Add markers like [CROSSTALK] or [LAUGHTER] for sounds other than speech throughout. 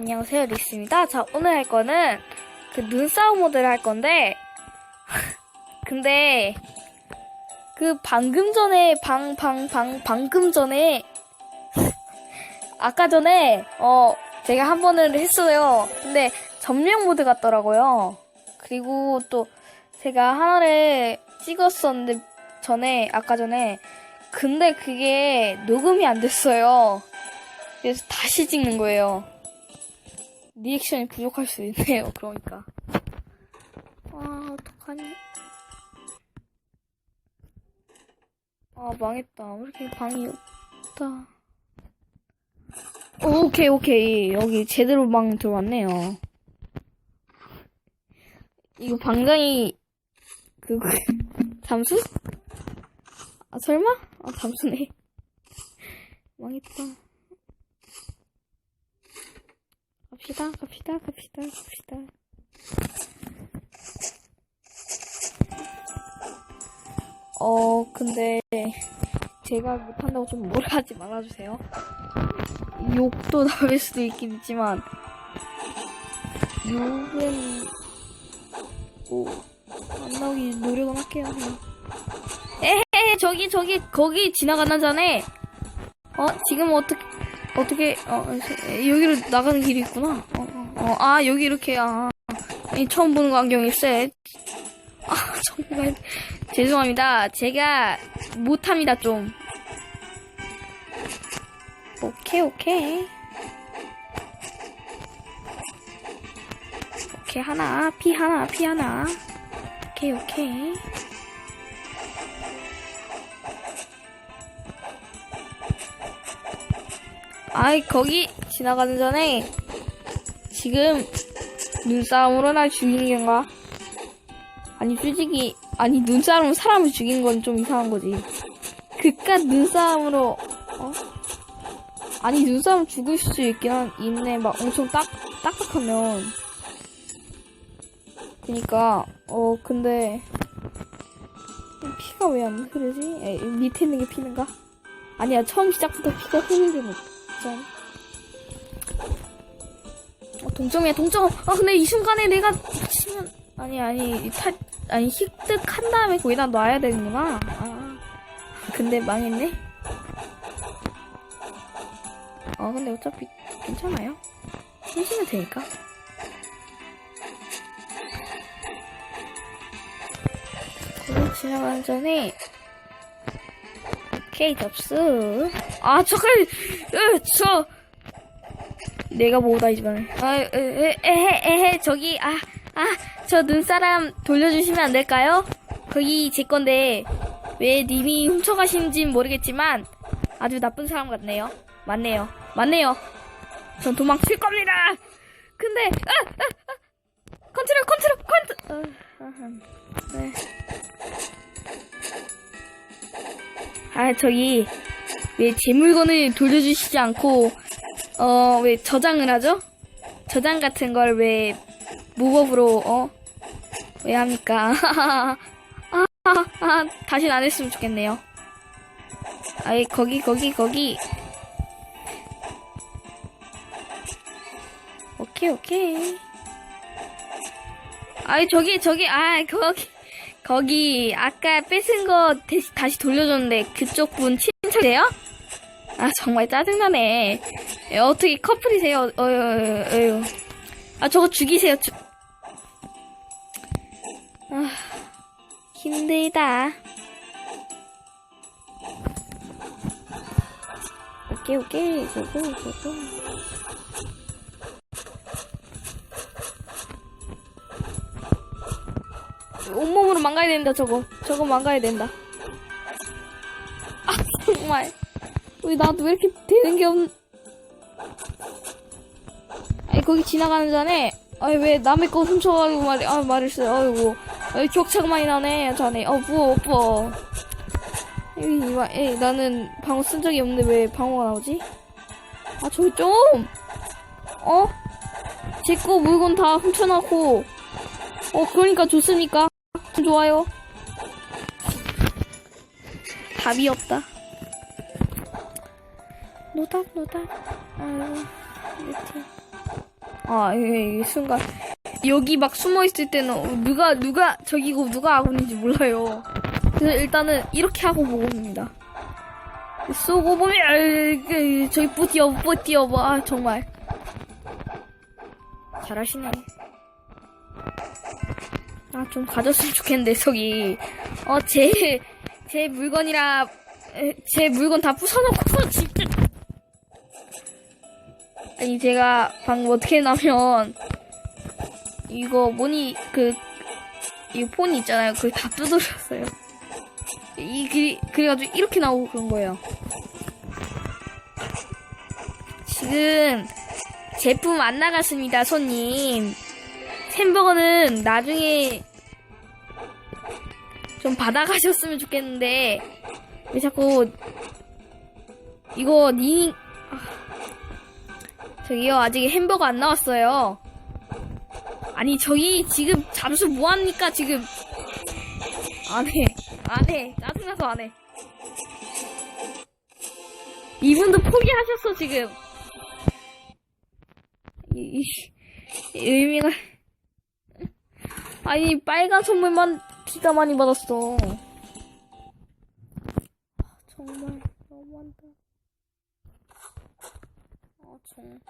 안녕하세요 리스입니다. 자 오늘 할 거는 그 눈싸움 모드를 할 건데 [LAUGHS] 근데 그 방금 전에 방 방 방 방금 전에 [LAUGHS] 아까 전에 어 제가 한 번을 했어요. 근데 점령 모드 같더라고요. 그리고 또 제가 하나를 찍었었는데 전에 아까 전에 근데 그게 녹음이 안 됐어요. 그래서 다시 찍는 거예요. 리액션이 부족할 수 있네요. [LAUGHS] 그러니까. 아 어떡하니? 아 망했다. 왜 이렇게 방이 없다. 오, 오케이 오케이 여기 제대로 방 들어왔네요. 이거 방장이 그 [LAUGHS] 잠수? 아 설마? 아 잠수네. [LAUGHS] 망했다. 갑시다, 갑시다, 갑시다, 갑시다. 어, 근데 제가 못한다고 좀 뭐라 하지 말아주세요. 욕도 [LAUGHS] 나올 수도 있긴 있지만 욕은 뭐안 나오기 노력은 할게요. 에헤, 저기 저기 거기 지나가나 전에 어 지금 어떻게 어떻게 어 여기로 나가는 길이 있구나. 어, 어, 어, 아 여기 이렇게 아 이 처음 보는 거 안경일세. 아 [LAUGHS] 정말 죄송합니다. 제가 못합니다 좀. 오케이 오케이. 오케이 하나 피 하나 피 하나. 오케이 오케이. 아이 거기 지나가는 전에 지금 눈싸움으로 날 죽이는 건가? 아니 솔직히 아니 눈싸움으로 사람을 죽이는 건좀 이상한 거지. 그깟 눈싸움으로 어? 아니 눈싸움 죽을 수 있긴 한 있네 막 엄청 딱 딱딱하면 그니까 어 근데 피가 왜 안 흐르지? 에, 밑에 있는 게 피는가? 아니야 처음 시작부터 피가 흐르 는 점. 어, 동점이야 동점. 아 근데 이 순간에 내가 치면 아니 아니 타 아니 획득한 다음에 거기다 놔야 되는구나. 아 근데 망했네. 아 근데 어차피 괜찮아요. 힘쓰면 되니까. 거기 지나가는 전에 오케이 접수. 아 잠깐, 으, 저 내가 뭐다 이번에. 아, 에, 에, 에헤, 에헤, 저기 아, 아, 저 눈사람 돌려주시면 안 될까요? 거기 제 건데 왜 님이 훔쳐가신진 모르겠지만 아주 나쁜 사람 같네요. 맞네요, 맞네요. 전 도망칠 겁니다. 근데 아, 아, 아, 컨트롤, 컨트롤, 컨트롤. 아, 아하, 네. 아, 저기, 왜 제 물건을 돌려주시지 않고, 어, 왜 저장을 하죠? 저장 같은 걸 왜 무법으로, 어? 왜 합니까? [LAUGHS] 아, 아, 아, 다신 안 했으면 좋겠네요. 아이, 거기, 거기, 거기. 오케이, 오케이. 아이, 저기, 저기, 아, 거기. 거기 아까 뺏은 거 다시, 다시 돌려줬는데 그쪽 분 친척이세요? 아 정말 짜증나네. 에, 어떻게 커플이세요? 어휴, 어휴. 아 저거 죽이세요. 죽... 아 힘들다. 오케이 오케이 고고 고고. 온몸으로 망가야 된다 저거. 저거 망가야 된다. 아 정말. 왜 나도 왜 이렇게 되는 게 없... 아니 거기 지나가는 전에 아니 왜 남의 거 훔쳐가지고 말이 아 말을 써요. 아이고. 아이 격차가 많이 나네 자네. 어 부어 부어. 에이, 이마, 에이 나는 방어 쓴 적이 없는데 왜 방어가 나오지? 아 저기 좀! 어? 제 거 물건 다 훔쳐놓고. 어 그러니까 좋습니까 좋아요. 답이 없다. 노답, 노답. 아유, 이렇게. 아, 이, 이 순간. 여기 막 숨어 있을 때는 누가, 누가 적이고 누가 아군인지 몰라요. 그래서 일단은 이렇게 하고 보고입니다. 쏘고 보면, 그, 저기 뿌띠어, 뿌띠어, 뭐, 아, 정말. 잘하시네. 아, 좀 가졌으면 좋겠는데, 저기. 어, 제, 제 물건이라, 에, 제 물건 다 부숴놓고서 진짜. 아니, 제가 방금 어떻게 했냐면, 이거 뭐니, 그, 이폰 있잖아요. 그걸 다 뜯어졌어요. 이, 그, 그래가지고 이렇게 나오고 그런 거예요. 지금, 제품 안 나갔습니다, 손님. 햄버거는 나중에 좀 받아가셨으면 좋겠는데 왜 자꾸 이거 니 아, 저기요 아직 햄버거 안 나왔어요. 아니 저기 지금 잠수 뭐합니까 지금? 안해 안해. 짜증나서 안해. 이분도 포기하셨어 지금. 이, 이, 이 의미가 아니 빨간 선물만 기가 많이 받았어. 아, 정말 너무한다. 아 정.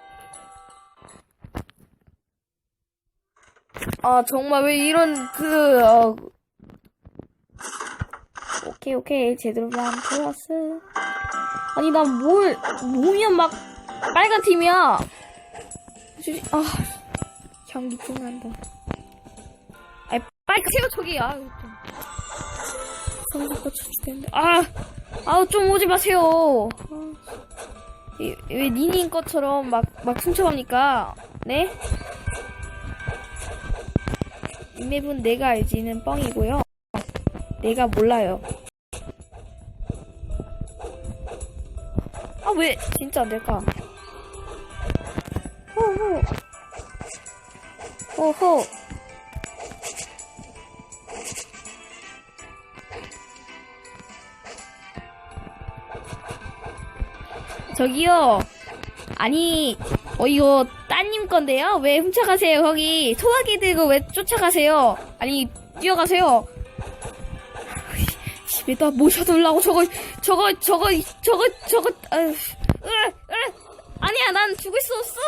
아 정말 왜 이런 그 어... 오케이 오케이 제대로만 들어왔어. 아니 나뭘 뭐면 막 빨간 팀이야. 아 향기 찡난다. 빨리 가세요 저기 아 성적과 추측했는데. 아 아우 좀 오지 마세요. 아, 이- 왜 니님 것처럼 막 막 훔쳐갑니까 네? 이 맵은 내가 알지는 뻥이고요. 내가 몰라요. 아 왜? 진짜 안 될까 호호 호호 저기요. 아니, 어, 이거 따님 건데요? 왜 훔쳐가세요? 거기 소화기 들고 왜 쫓아가세요? 아니, 뛰어가세요. 집에다 모셔 놓으려고 저거, 저거, 저거, 저거, 저거, 아유, 으, 으, 아니야, 난 죽을 수 없어.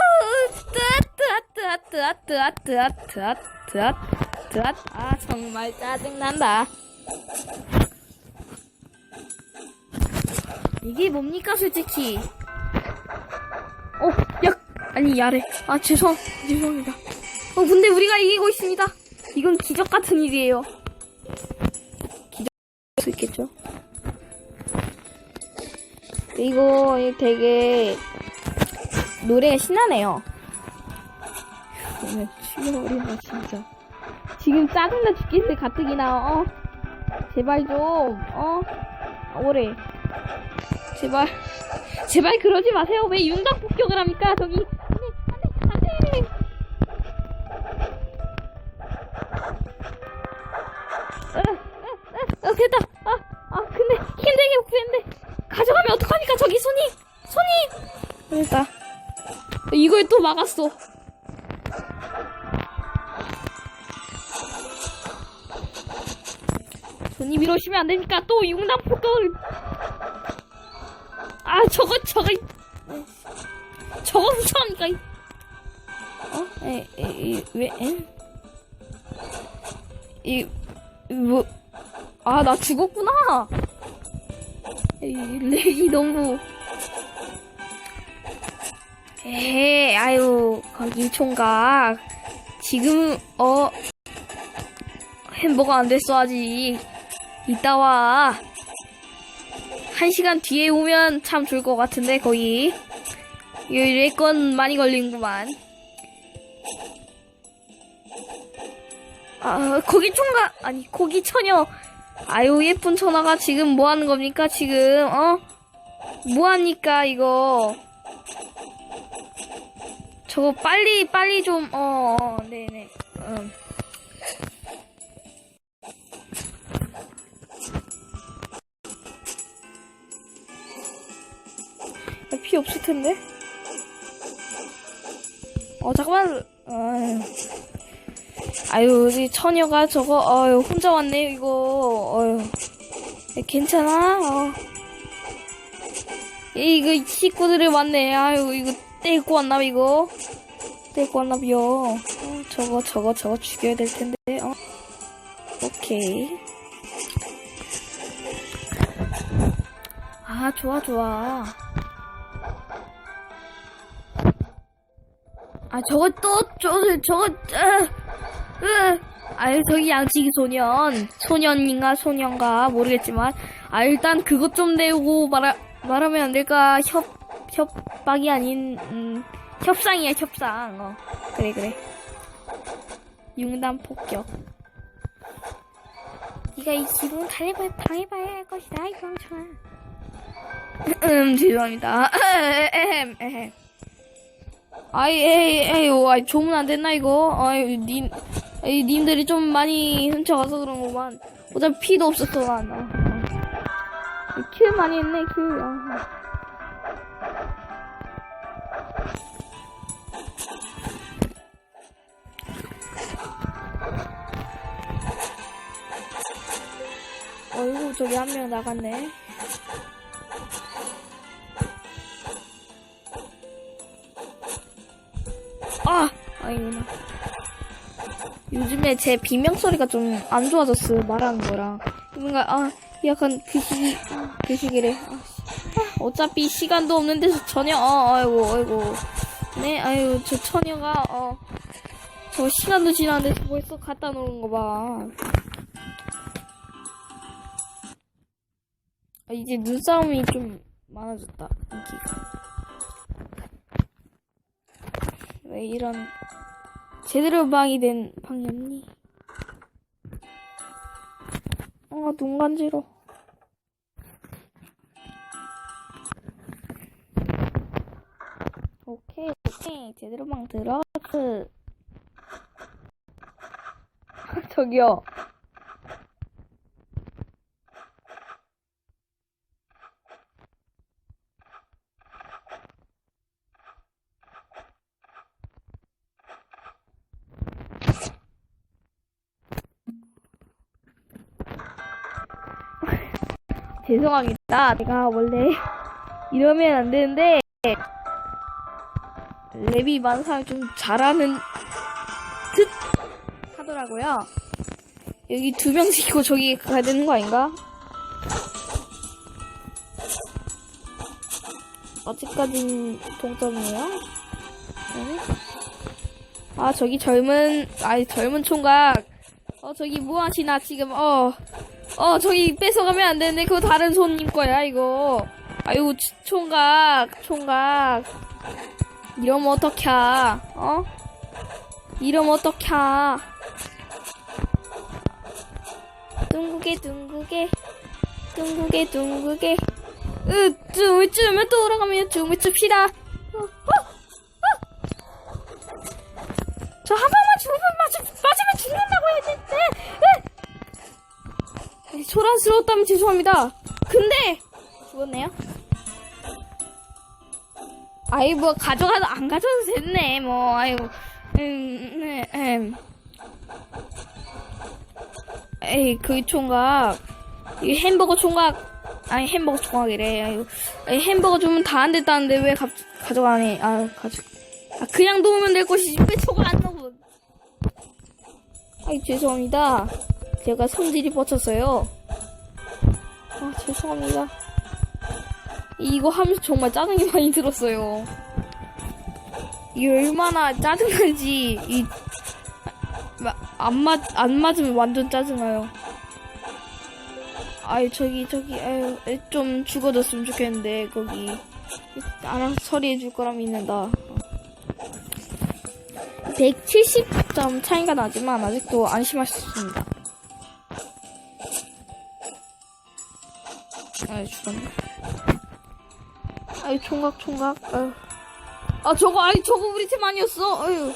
뜨앗. 아, 정말 짜증난다. 이게 뭡니까, 솔직히. 어, 야, 아니, 야래. 아, 죄송, 죄송합니다. 어, 근데 우리가 이기고 있습니다. 이건 기적 같은 일이에요. 기적, 수 있겠죠? 이거 되게, 노래가 신나네요. 오늘 죽여버린다, 진짜. 지금 짜증나 죽겠는데, 가뜩이나, 어? 제발 좀, 어? 오래. 제발. 제발 그러지 마세요. 왜 윤곽 폭격을 합니까? 저기. 안 돼, 안 돼, 안 돼. 으, 으, 으, 어, 됐다. 아, 아, 근데 힘들게 구했는데 가져가면 어떡합니까? 저기 손이, 손이. 됐다. 이걸 또 막았어. 손님 이러시면 안 되니까 또 윤곽 폭격을. 아 저거 저거 저거 이- 어? 에, 에, 에, 왜? 에? 이, 뭐, 아, 나 죽었구나. 이 렉이 너무. 에, 아유, 거기 총각. 지금, 어, 햄버거 안 됐어, 아직. 이따 와. 한 시간 뒤에 오면 참 좋을 것 같은데 거의. 레건 많이 걸리는구만. 아 거기 총각 아니 거기 처녀. 아유 예쁜 처녀가 지금 뭐 하는 겁니까 지금 어? 뭐 합니까 이거? 저거 빨리 빨리 좀 어, 어 네네. 음. 텐데. 어, 잠깐만. 아유, 아유 이 처녀가 저거, 아유, 혼자 왔네요, 이거. 아유. 괜찮아? 어. 이거 식구들이 왔네. 아유, 이거 떼고 왔나, 이거? 떼고 왔나 비요. 어, 저거, 저거, 저거 죽여야 될 텐데, 어. 오케이. 아, 좋아, 좋아. 아, 저거 또, 저거, 저거, 으, 으. 아유, 저기 양치기 소년. 소년인가, 소년가, 모르겠지만. 아, 일단 그것 좀 내고 말하, 말하면 안 될까? 협, 협박이 아닌, 음, 협상이야, 협상. 어. 그래, 그래. 융단 폭격. 네가 이 기분 당해봐야, 당해봐야 할 것이다, 이 멍청아. [LAUGHS] 음, 죄송합니다. [LAUGHS] 에헴, 에헴. 아이, 에이, 에이, 아이, 조문 안 됐나, 이거? 아이, 님, 에이, 님들이 좀 많이 훔쳐가서 그런 거만. 어차피 피도. 어, 어. 킬 많이 했네, 킬. 아. 어이구, 저기 한 명 나갔네. 아! 아이구나. 요즘에 제 비명 소리가 좀 안 좋아졌어요, 말하는 거랑. 뭔가, 아, 약간 그 시기, 아. 아, 어차피 시간도 없는데 저 처녀, 어, 아이고, 아이고. 네, 아유, 저 처녀가, 어, 저 시간도 지났는데 벌써 갖다 놓은 거 봐. 아, 이제 눈싸움이 좀 많아졌다, 인기가. 왜 이런 제대로 방이 된 방이 없니? 아, 눈 간지러. 오케이, 오케이. 제대로 방 들어가스. [LAUGHS] 저기요. 죄송합니다. 제가 원래 [LAUGHS] 이러면 안 되는데 랩이 많은 사람이 좀 잘하는 듯 하더라고요. 여기 두명 시키고 저기 가야 되는 거 아닌가? 아직까진 동점이에요. 네. 아 저기 젊은 아니 젊은 총각 어 저기 뭐 하시나 지금 어 어, 저기 뺏어가면 안 되는데, 그거 다른 손님 거야, 이거. 아유, 치- 총각, 총각. 이러면 어떡해, 어? 이러면 어떡해. 둥구게, 둥구게. 둥구게, 둥구게. 으, 춤을 추면 돌아가면 춤을 춥시다. 소란스러웠다면 죄송합니다. 근데 죽었네요. 아이 뭐 가져가도 안 가져도 됐네. 뭐 아이고. 음, 네, 음. 에이 그 총각 이 햄버거 총각 아니 햄버거 총각이래. 아이고 에이, 햄버거 주면 다 안 됐다는데 왜 가, 가져가네? 아 가져. 아 그냥 놓으면 될 것이지 왜 저거 안 넣어? 아이 죄송합니다. 제가 성질이 뻗쳤어요. 아, 죄송합니다. 이거 하면서 정말 짜증이 많이 들었어요. 이 얼마나 짜증나지, 이, 마- 안 맞, 안 맞으면 완전 짜증나요. 아유, 저기, 저기, 아유, 좀 죽어줬으면 좋겠는데, 거기. 알아서 처리해줄 거라 믿는다. 170점 차이가 나지만, 아직도 안심하셨습니다. 아이 죽었네. 아이 총각 총각. 아유. 아 저거 아이 저거 우리 팀 아니었어. 아유.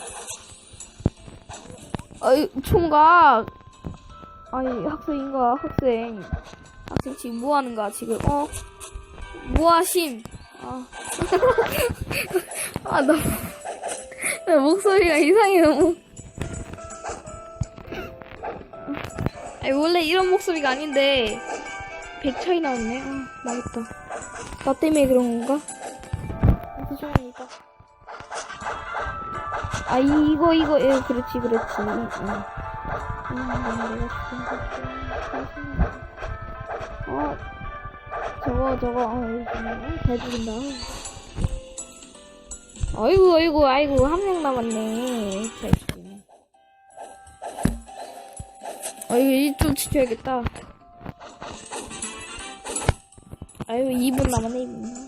아이 총각. 아이 학생인가 학생. 학생 지금 뭐 하는가 지금 어? 뭐 하심? 아. [LAUGHS] 아 나. 왜 목소리가 이상해 너무. 아니 원래 이런 목소리가 아닌데 100 차이 나왔네. 아 망했다. 나 때문에 그런 건가? 죄송합니다. 아 이 거 이거 예 그렇지 그렇지. 응. 음, 내가 어 저거 저거 어 이거 잘 죽인다. 아이고 아이고 아이고 한 명 남았네. 잘 죽이네. 아이고 이좀 지켜야겠다. 아이고 2분 남았네 2분.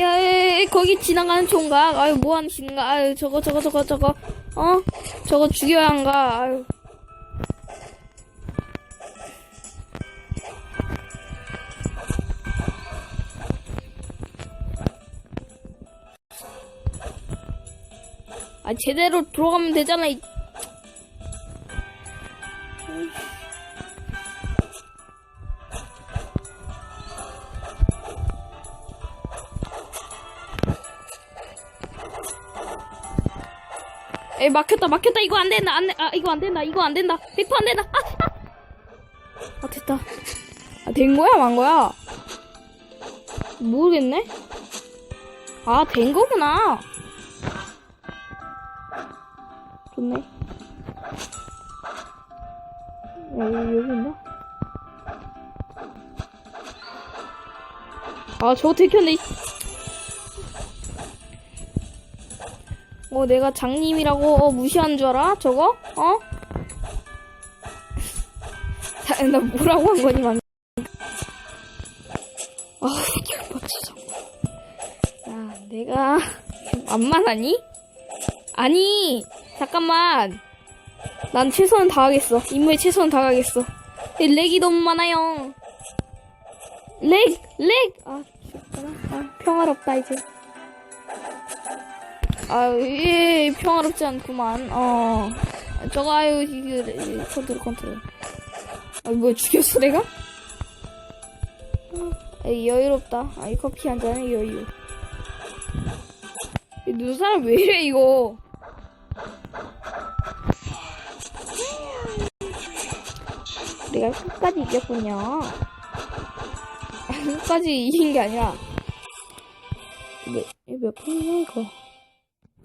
야, 거기 지나가는 총각. 아유, 뭐 하시는가. 아유, 저거, 저거, 저거, 저거. 어? 저거 죽여야 한가. 아유. 아, 제대로 들어가면 되잖아. 이- 에 막혔다 막혔다. 이거 안 된다 안 돼. 아 이거 안 된다 이거 안 된다. 100%안 된다. 아, 아. 아 됐다. 아 된 거야 만 거야? 모르겠네. 아 된 거구나. 좋네. 야 여기, 여기 있나? 아 저거 들켰네 어, 내가 장님이라고 어, 무시한 줄 알아? 저거? 어? 자, 나 뭐라고 한 거니, 만. 아, 정말. 야, 내가 만만하니? 아니, 잠깐만. 난 최선을 다하겠어. 임무에 최선을 다하겠어. 이 렉이 너무 많아요. 렉! 렉! 아. 아, 평화롭다, 이제. 아유, 예, 평화롭지 않구만. 어. 저거, 아유, 이거, 이, 컨트롤, 컨트롤. 아, 뭐야, 죽였어, 내가? 어, 에이, 여유롭다. 아, 이 커피 한 잔에 여유. 이 눈사람 왜 이래, 이거? 내가 끝까지 이겼군요. 끝까지 이긴 게 아니라. 몇, 몇 분이야, 이거?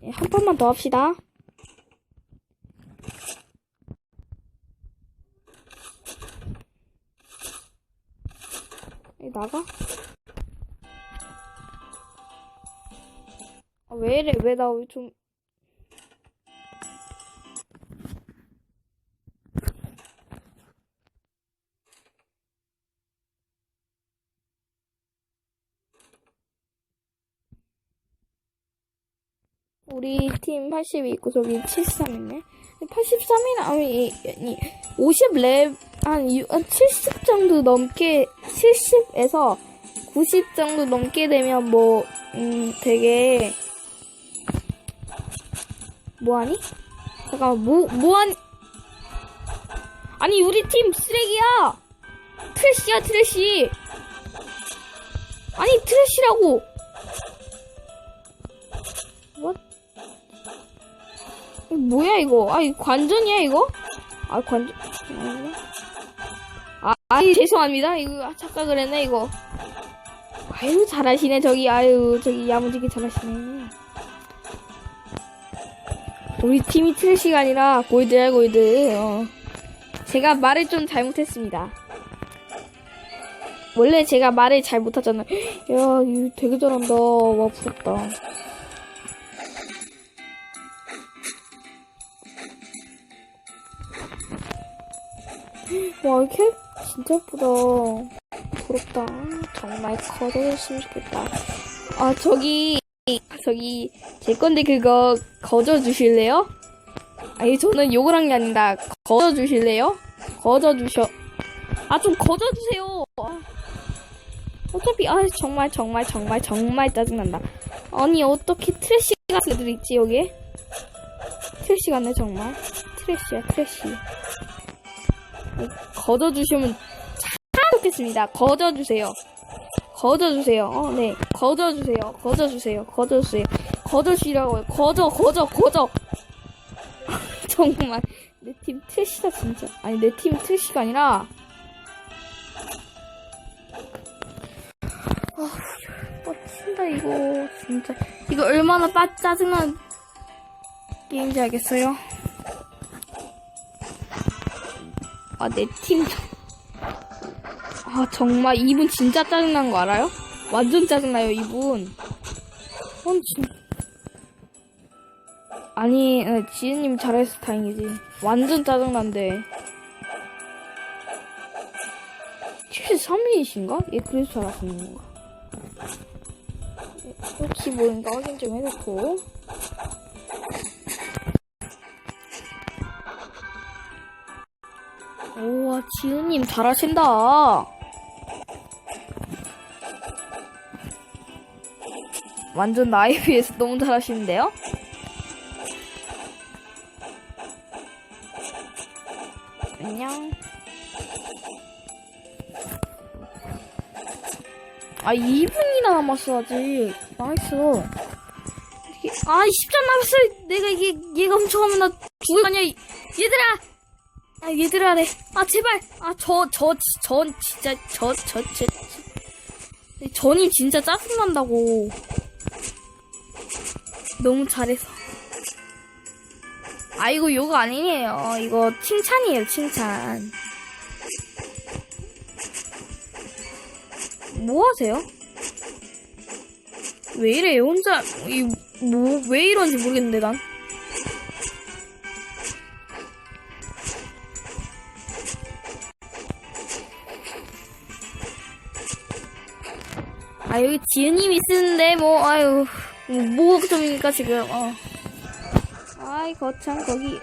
네, 한 판만 더 합시다. 이 나가? 아, 왜 이래? 왜 나 좀. 우리 팀 80이 있고 저기 73 있네. 83이나 아니, 아니 50렙 한 70 정도 넘게 70에서 90 정도 넘게 되면 뭐 음, 되게 뭐하니? 잠깐만 뭐 뭐하니? 아니 우리 팀 쓰레기야. 트래시야 트래시. 아니 트래시라고. 뭐야 이거? 아 이거 관전이야 이거? 아 관전. 아, 아이 죄송합니다. 이거 아, 착각을 했네 이거. 아유 잘하시네 저기 아유 저기 야무지게 잘하시네. 우리 팀이 트래시가 아니라 골드야 골드. 어. 제가 말을 좀 잘못했습니다. 원래 제가 말을 잘 못하잖아. [GASPS] 야, 되게 잘한다. 와, 부럽다. 와, 이렇게 진짜 예쁘다. 부럽다. 정말 커져줬으면 좋겠다. 아, 저기, 저기, 제 건데 그거 거저 주실래요? 아니, 저는 욕을 한 게 아니다. 거저 주실래요? 거저 주셔. 아, 좀 거저 주세요. 아, 어차피, 아, 정말, 정말, 정말, 정말 짜증난다. 아니, 어떻게 트래시 같은 애들 있지, 여기에? 트래시 같네, 정말. 트래시야, 트래시. 거저주시면 참 좋겠습니다. 거저주세요. 거저주세요. 어, 네. 거저주세요. 거저주세요. 거저주세요. 거저씨라고요. 거저, 거저, 거저. [LAUGHS] 정말 내 팀 트시다 진짜. 아니 내 팀 트시가 아니라. 아, 뻗친다 이거 진짜. 이거 얼마나 빠 짜증난 게임인지 알겠어요? 아 내 팀. 아 정말 이분 진짜 짜증난 거 알아요? 완전 짜증나요 이분. 어, 진... 아니, 어, 지은님 잘해서 다행이지. 완전 짜증난데. 73일이신가? 얘 그래서 잘 하시는 건가? 혹시 뭐인가 확인 좀 해놓고. 오와, 지은님 잘하신다. 완전 나에 비해서 너무 잘하시는데요? 안녕. 아, 2분이나 남았어, 아직. 이게, 아, 10점 남았어. 내가 이게, 얘가 훔쳐가면 나 죽을 거 아니야. 이- 얘들아! 아, 얘들아래. 아, 제발. 아, 저, 저, 지- 전, 진짜, 저, 저, 저, 저. 전이 진짜 짜증난다고. 너무 잘해서. 아, 이거 욕 아니에요. 이거 칭찬이에요, 칭찬. 뭐 하세요? 왜 이래요? 혼자, 이, 뭐, 왜 이런지 모르겠는데, 난. 아, 여기 지은님이 쓰는데, 뭐, 아유, 뭐, 뭐 걱정입니까, 지금, 어. 아이, 거참, 거기.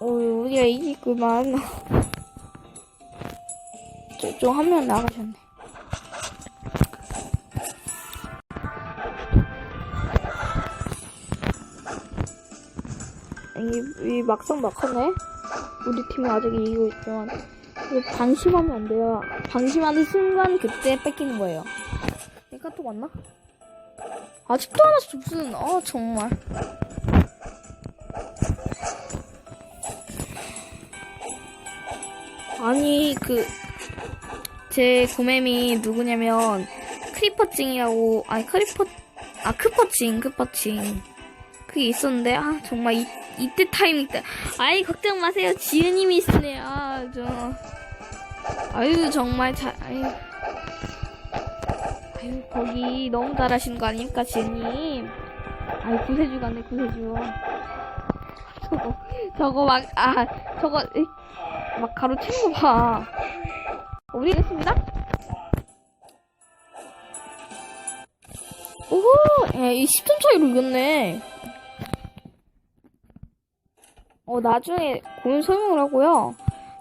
어, 우리가 이기구만. 저쪽 한 명 나가셨네. 이, 이 막상 막하네. 우리 팀이 아직 이기고 있지만 방심하면 안 돼요. 방심하는 순간 그때 뺏기는 거예요. 내가 또 왔나? 아직도 안 왔어 무슨 아 정말. 아니 그제 구매미 누구냐면 크리퍼찡이라고 아니 크리퍼 아 크퍼찡 크퍼찡 그게 있었는데 아 정말 이, 이때 때 아이 걱정 마세요. 지은님이 있으네요. 아 저. 아유 정말 잘 아유. 아유 거기 너무 잘하시는 거 아닙니까 지은님? 아유 구세주 같네 구세주. 저거 저거 막 아 저거 에이, 막 가로채는 거 봐. 우리 했습니다? 오호 예, 이 10점 차이로 이겼네 어, 나중에 고민 설명을 하고요.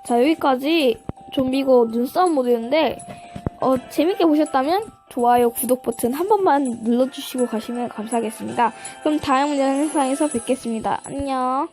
자, 여기까지 좀비고 눈싸움 모드였는데, 어, 재밌게 보셨다면 좋아요, 구독 버튼 한 번만 눌러주시고 가시면 감사하겠습니다. 그럼 다음 영상에서 뵙겠습니다. 안녕.